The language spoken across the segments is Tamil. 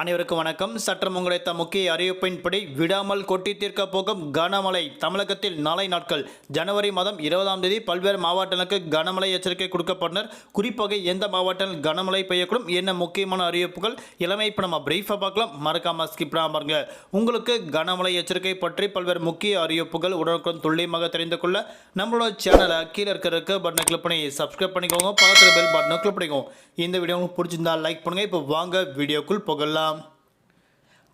அனைவருக்கும் வணக்கம். சற்றம் உங்களைத்த முக்கிய அறிவிப்பின்படி விடாமல் கொட்டி தீர்க்க போகும் கனமழை தமிழகத்தில் நாளை நாட்கள். ஜனவரி மாதம் இருபதாம் தேதி பல்வேறு மாவட்டங்களுக்கு கனமழை எச்சரிக்கை கொடுக்கப்பட்டனர். குறிப்பாக எந்த மாவட்டங்கள் கனமழை பெய்யக்கூடும் என்ன முக்கியமான அறிவிப்புகள்? இளமை இப்போ நம்ம பிரீஃபாக பார்க்கலாம். மறக்காம ஸ்கிப் பாருங்க. உங்களுக்கு கனமழை எச்சரிக்கை பற்றி பல்வேறு முக்கிய அறிவிப்புகள் உடனுக்குடன் துல்லியமாக தெரிந்து கொள்ள நம்மளோட சேனலை கீழே இருக்கிற பட்டனை கிளிக் பண்ணி சப்ஸ்கிரைப் பண்ணிக்கோங்க. பக்கத்தில் பெல் பட்டனை கிளிக் பண்ணிக்கோங்க. இந்த வீடியோ உங்களுக்கு பிடிச்சிருந்தா லைக் பண்ணுங்கள் இப்போ வாங்க. வீடியோக்குள் போகலாம்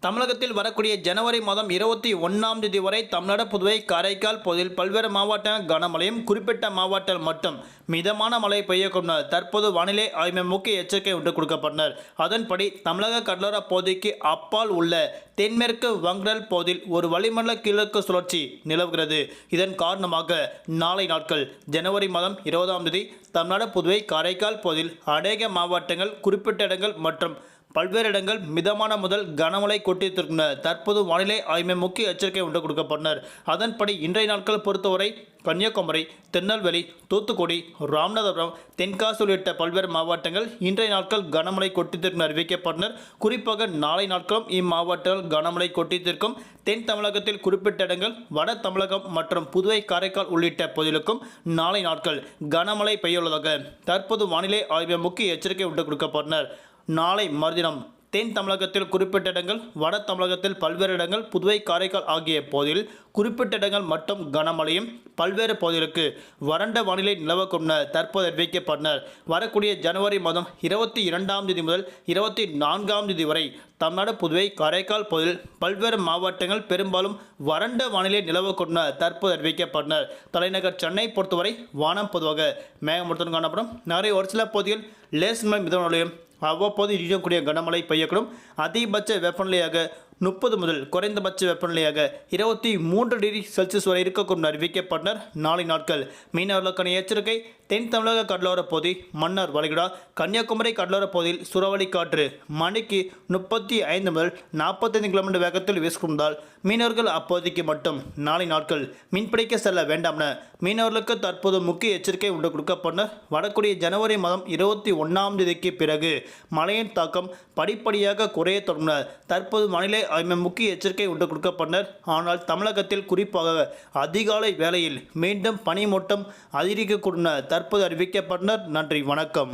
தமிழகத்தில் வரக்கூடிய ஜனவரி மாதம் இருபத்தி ஒன்றாம் தேதி வரை தமிழ்நாடு புதுவை காரைக்கால் பகுதியில் பல்வேறு மாவட்ட கனமழையும் குறிப்பிட்ட மாவட்டங்கள் மட்டும் மிதமான மழை பெய்யக்கூடும். தற்போது வானிலை ஆய்வு முக்கிய எச்சரிக்கை ஒன்று கொடுக்கப்பட்டனர் அதன்படி தமிழக கடலோர பகுதிக்கு அப்பால் உள்ள தென்மேற்கு வங்கடல் பகுதியில் ஒரு வளிமண்டல கிழக்கு சுழற்சி நிலவுகிறது. இதன் காரணமாக நாளை நாட்கள் ஜனவரி மாதம் இருபதாம் தேதி தமிழ்நாடு புதுவை காரைக்கால் பகுதியில் அநேக மாவட்டங்கள் குறிப்பிட்ட இடங்கள் மற்றும் பல்வேறு இடங்கள் மிதமான முதல் கனமழை கொட்டித்திருக்கின்றன தற்போது வானிலை ஆய்வு முக்கிய எச்சரிக்கை ஒன்று கொடுக்கப்பட்டனர். அதன்படி இன்றைய நாட்கள் பொறுத்தவரை கன்னியாகுமரி திருநெல்வேலி தூத்துக்குடி ராமநாதபுரம் தென்காசி உள்ளிட்ட பல்வேறு மாவட்டங்கள் இன்றைய நாட்கள் கனமழை கொட்டித்திற்கும் அறிவிக்கப்பட்டனர். குறிப்பாக நாளை நாட்களும் இம்மாவட்டங்கள் கனமழை கொட்டித்திற்கும் தென் தமிழகத்தில் குறிப்பிட்ட இடங்கள் வட தமிழகம் மற்றும் புதுவை காரைக்கால் உள்ளிட்ட பகுதிகளுக்கும் நாளை நாட்கள் கனமழை பெய்யுள்ளதாக தற்போது வானிலை ஆய்வு முக்கிய எச்சரிக்கை ஒன்று கொடுக்கப்பட்டனர். நாளை மறுதினம் தென் தமிழகத்தில் குறிப்பிட்ட இடங்கள் வட தமிழகத்தில் பல்வேறு இடங்கள் புதுவை காரைக்கால் ஆகிய பகுதியில் குறிப்பிட்ட இடங்கள் மட்டும் கனமழையும் பல்வேறு பகுதிகளுக்கு வறண்ட வானிலை நிலவக்கும் என தற்போது அறிவிக்கப்பட்டனர். வரக்கூடிய ஜனவரி மாதம் இருபத்தி இரண்டாம் தேதி முதல் இருபத்தி நான்காம் தேதி வரை தமிழ்நாடு புதுவை காரைக்கால் பகுதியில் பல்வேறு மாவட்டங்கள் பெரும்பாலும் வறண்ட வானிலை நிலவக்கும் என தற்போது அறிவிக்கப்பட்டனர். தலைநகர் சென்னை பொறுத்தவரை வானம் பொதுவாக மேகமூட்டத்துடன் காணப்படும். நிறைய ஒரு சில பகுதியில் லேசன் மிதமலையும் அவ்வப்போது இடியக்கூடிய கனமழை பெய்யக்கூடும். அதிகபட்ச வெப்பநிலையாக முப்பது முதல் குறைந்தபட்ச வெப்பநிலையாக இருபத்தி மூன்று டிகிரி செல்சியஸ் வரை இருக்கக்கூடும் அறிவிக்கப்பட்டனர் நாளை நாட்கள் மீனவர்களுக்கான எச்சரிக்கை. தென் தமிழக கடலோர பகுதி மன்னார் வளைகுடா கன்னியாகுமரி கடலோர பகுதியில் சுறாவளி காற்று மணிக்கு முப்பத்தி ஐந்து முதல் நாற்பத்தைந்து கிலோமீட்டர் வேகத்தில் வீசுகின்றால் மீனவர்கள் அப்போதைக்கு மட்டும் நாளை நாட்கள் மீன்பிடிக்க செல்ல வேண்டாம் என மீனவர்களுக்கு தற்போது முக்கிய எச்சரிக்கை உண்டு கொடுக்கப்பட்டனர் வடக்கூடிய ஜனவரி மாதம் இருபத்தி ஒன்றாம் தேதிக்கு பிறகு மழையின் தாக்கம் படிப்படியாக குறைய தொடங்கினர் தற்போது வானிலை ஆய்வு முக்கிய எச்சரிக்கை உண்டு கொடுக்கப்பட்டனர் ஆனால் தமிழகத்தில் குறிப்பாக அதிகாலை வேளையில் மீண்டும் பனிமூட்டம் அதிகரிக்கக்கூடிய தற்போது அறிவிக்கப்பட்டனர். நன்றி வணக்கம்.